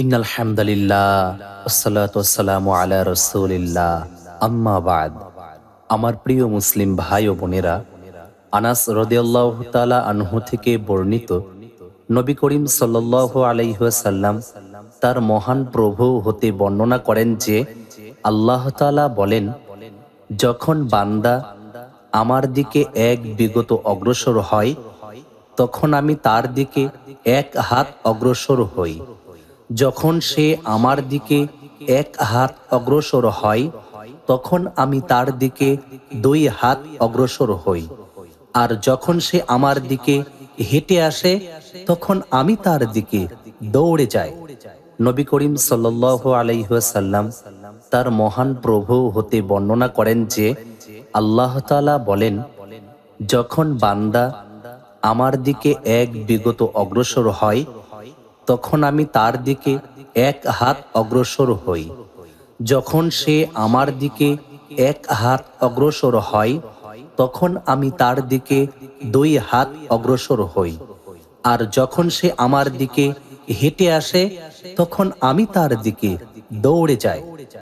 ইন্নাল হামদালিল্লাহ, আসসালাতু আলা রাসূলিল্লাহ। আম্মা বাদ। আমার প্রিয় মুসলিম ভাই ও বোনেরা, আনাস রাদিয়াল্লাহু আনহু থেকে বর্ণিত নবী করিম সাল্লাল্লাহু আলাইহি ওয়াসাল্লাম তার মহান প্রভু হতে বর্ণনা করেন যে, আল্লাহ তাআলা বলেন, যখন বান্দা আমার দিকে এক বিগত অগ্রসর হয়, তখন আমি তার দিকে এক হাত অগ্রসর হই। যখন সে আমার দিকে এক হাত অগ্রসর হয়, তখন আমি তার দিকে দুই হাত অগ্রসর হই। আর যখন সে আমার দিকে হেঁটে আসে, তখন আমি তার দিকে দৌড়ে যাই। নবী করিম সাল্লাহ আলাইসাল্লাম তার মহান প্রভু হতে বর্ণনা করেন যে, আল্লাহ তাআলা বলেন, যখন বান্দা আমার দিকে এক বিগত অগ্রসর হয় তখন আমি তার দিকে এক হাত অগ্রসর হই। যখন সে আমার দিকে এক হাত অগ্রসর হয়, তখন আমি তার দিকে দুই হাত অগ্রসর হই। আর যখন সে আমার দিকে হেঁটে আসে, তখন আমি তার দিকে দৌড়ে যাই।